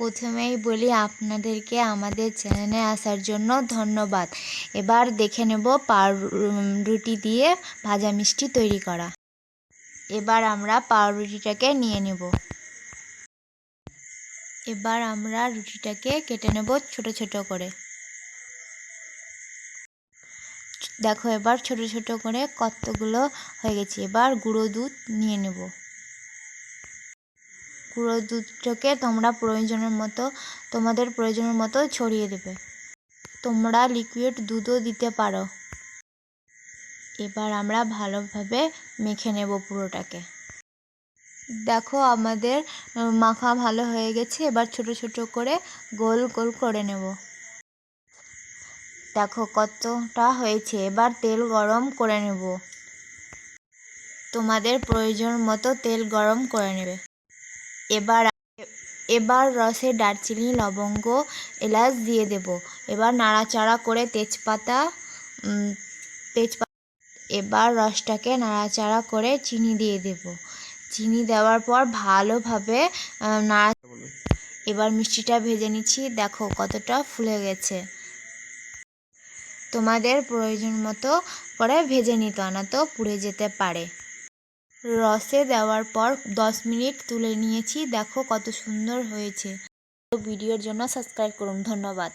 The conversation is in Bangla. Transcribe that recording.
প্রথমেই বলি, আপনাদেরকে আমাদের চ্যানেলে আসার জন্য ধন্যবাদ। এবার দেখে নেব পাউরুটি দিয়ে ভাজা মিষ্টি তৈরি করা। এবার আমরা পাউরুটিটাকে নিয়ে নেব। এবার আমরা রুটিটাকে কেটে নেব ছোট ছোট করে। দেখো, এবার ছোট ছোট করে কতগুলো হয়ে গেছে। এবার গুঁড়ো দুধ নিয়ে নেব। গুঁড়ো দুধটাকে তোমরা প্রয়োজনের মতো, তোমাদের প্রয়োজনের মতো ছড়িয়ে দেবে। তোমরা লিকুইড দুধও দিতে পারো। এবার আমরা ভালোভাবে মেখে নেব পুরোটাকে। দেখো আমাদের মাখা ভালো হয়ে গেছে, এবার ছোট ছোট করে গোল গোল করে নেব। দেখো কতটা হয়েছে, এবার তেল গরম করে নেব। তোমাদের প্রয়োজন মতো তেল গরম করে নেবে। এবার এবার রসে দারচিনি, লবঙ্গ, এলাচ দিয়ে দেব। এবার নাড়াচাড়া করে তেজপাতা তেজপাতা এবার রসটাকে নাড়াচাড়া করে চিনি দিয়ে দেব। চিনি দেওয়ার পর ভালোভাবে নাড়া এবার মিষ্টিটা ভেজে নিচ্ছি। দেখো কতটা ফুলে গেছে। তোমাদের প্রয়োজন মতো করে ভেজে নিতে না তো পুড়ে যেতে পারে। রসে দেওয়ার পর দশ মিনিট তুলে নিয়েছি। দেখো কত সুন্দর হয়েছে। ভিডিওর জন্য সাবস্ক্রাইব করুন। ধন্যবাদ।